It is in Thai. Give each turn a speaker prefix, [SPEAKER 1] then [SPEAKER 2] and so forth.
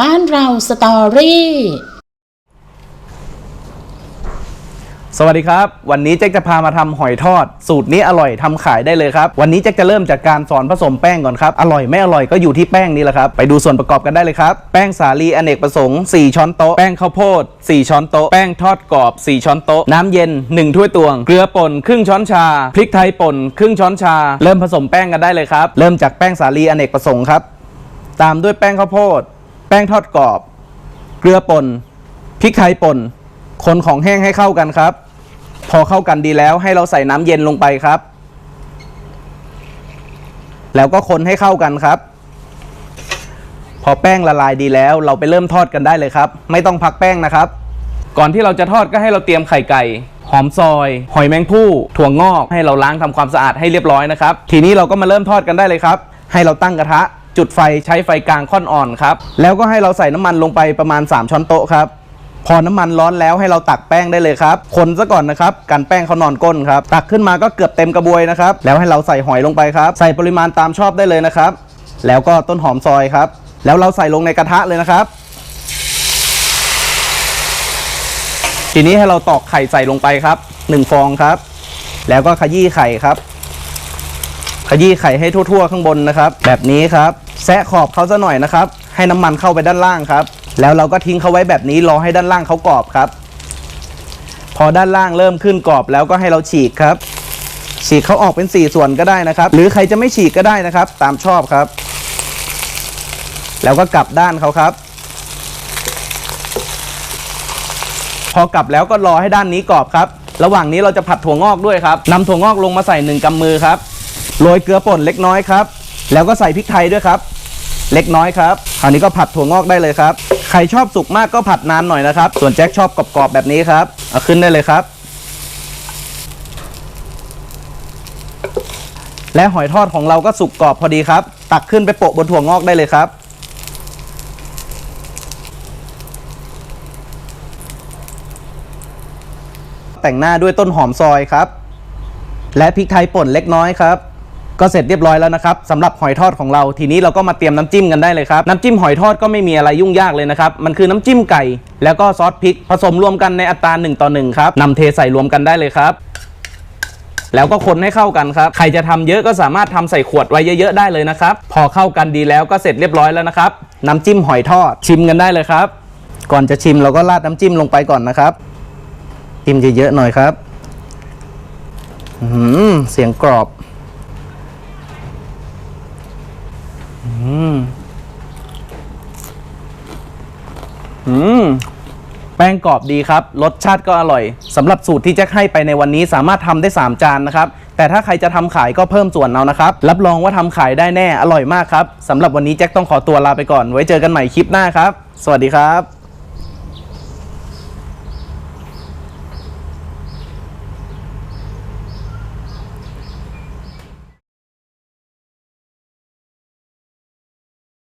[SPEAKER 1] บ้านเราสตอรี่
[SPEAKER 2] สวัสดีครับ วันนี้แจ็คจะพามาทำหอยทอด สูตรนี้อร่อยทำขายได้เลยครับ วันนี้แจ็คจะเริ่มจากการสอนผสมแป้งก่อนครับ อร่อยไม่อร่อยก็อยู่ที่แป้งนี่แหละครับ ไปดูส่วนประกอบกันได้เลยครับ แป้งสาลีอเนกประสงค์ 4 ช้อนโต๊ะ แป้งข้าวโพด 4 ช้อนโต๊ะ แป้งทอดกรอบ 4 ช้อนโต๊ะ น้ำเย็น 1 ถ้วยตวง เกลือป่นครึ่งช้อนชา พริกไทยป่นครึ่งช้อนชา เริ่มผสมแป้งกันได้เลยครับ เริ่มจากแป้งสาลีอเนกประสงค์ครับ ตามด้วยแป้งข้าวโพด ป้งทอดกรอบ เกลือป่นพริกไทยป่นคนของแห้งให้เข้ากันครับ พอเข้ากันดีแล้วให้เราใส่น้ำเย็นลงไปครับ แล้วก็คนให้เข้ากันครับ พอแป้งละลายดีแล้ว เราไปเริ่มทอดกันได้เลยครับ ไม่ต้องพักแป้งนะครับ ก่อนที่เราจะทอดก็ให้เราเตรียมไข่ไก่หอมซอย หอยแมงผู้ถั่วงอกให้เราล้างทำความสะอาดให้เรียบร้อยนะครับ ทีนี้เราก็มาเริ่มทอดกันได้เลยครับ ให้เราตั้งกระทะ จุดไฟใช้ไฟกลางค่อนอ่อนครับ แล้วก็ให้เราใส่น้ำมันลงไปประมาณ 3 ช้อนโต๊ะครับ พอน้ำมันร้อนแล้วให้เราตักแป้งได้เลยครับคนซะก่อนนะครับกันแป้งเขานอนก้นครับ ตักขึ้นมาก็เกือบเต็มกระบวยนะครับ แล้วให้เราใส่หอยลงไปครับ ใส่ปริมาณตามชอบได้เลยนะครับ แล้วก็ต้นหอมซอยครับ แล้วเราใส่ลงในกระทะเลยนะครับทีนี้ให้เราตอกไข่ใส่ลงไปครับ 1 ฟองครับ แล้วก็ขยี้ไข่ครับ ขยี้ไข่ให้ทั่ว ๆ ข้างบนนะครับ แบบนี้ครับ แซะขอบเขาซะหน่อยนะครับ ให้น้ำมันเข้าไปด้านล่างครับ แล้วเราก็ทิ้งเขาไว้แบบนี้รอให้ด้านล่างเขากรอบครับ พอด้านล่างเริ่มขึ้นกรอบแล้วก็ให้เราฉีกครับ ฉีกเขาออกเป็น 4 ส่วนก็ได้นะครับ หรือใครจะไม่ฉีกก็ได้นะครับ ตามชอบครับ แล้วก็กลับด้านเขาครับ พอกลับแล้วก็รอให้ด้านนี้กรอบครับ ระหว่างนี้เราจะผัดถั่วงอกด้วยครับนำถั่วงอกลงมาใส่หนึ่งกำมือครับโรยเกลือป่นเล็กน้อยครับ แล้วก็ใส่พริกไทยด้วยครับ เล็กน้อยครับคราวนี้ก็ผัดถั่วงอกได้เลยครับ ใครชอบสุกมากก็ผัดนานหน่อยนะครับ ส่วนแจ็คชอบกรอบๆแบบนี้ครับเอาขึ้นได้เลยครับ และหอยทอดของเราก็สุกกรอบพอดีครับ ตักขึ้นไปโปะบนถั่วงอกได้เลยครับแต่งหน้าด้วยต้นหอมซอยครับ และพริกไทยป่นเล็กน้อยครับ ก็เสร็จเรียบร้อยแล้วนะครับสำหรับหอยทอดของเราทีนี้เราก็มาเตรียมน้ำจิ้มกันได้เลยครับน้ำจิ้มหอยทอดก็ไม่มีอะไรยุ่งยากเลยนะครับมันคือน้ำจิ้มไก่ แล้วก็ซอสพริก ผสมรวมกันในอัตรา1ต่อ1ครับนำเทใส่รวมกันได้เลยครับแล้วก็คนให้เข้ากันครับ ใครจะทำเยอะก็สามารถทำใส่ขวดไว้เยอะๆได้เลยนะครับ พอเข้ากันดีแล้วก็เสร็จเรียบร้อยแล้วนะครับ น้ำจิ้มหอยทอดชิมกันได้เลยครับ ก่อนจะชิมเราก็ราดน้ำจิ้มลงไปก่อนนะครับ จิ้มเยอะๆหน่อยครับอืมเสียงกรอบ อืม อืม แป้งกรอบดีครับ รสชาติก็อร่อยสำหรับสูตรที่แจ็คให้ไปในวันนี้สามารถทำได้ 3 จานนะครับ แต่ถ้าใครจะทำขายก็เพิ่มส่วนเอานะครับ รับรองว่าทำขายได้แน่อร่อยมากครับสำหรับวันนี้แจ็คต้องขอตัวลาไปก่อน ไว้เจอกันใหม่คลิปหน้าครับ สวัสดีครับ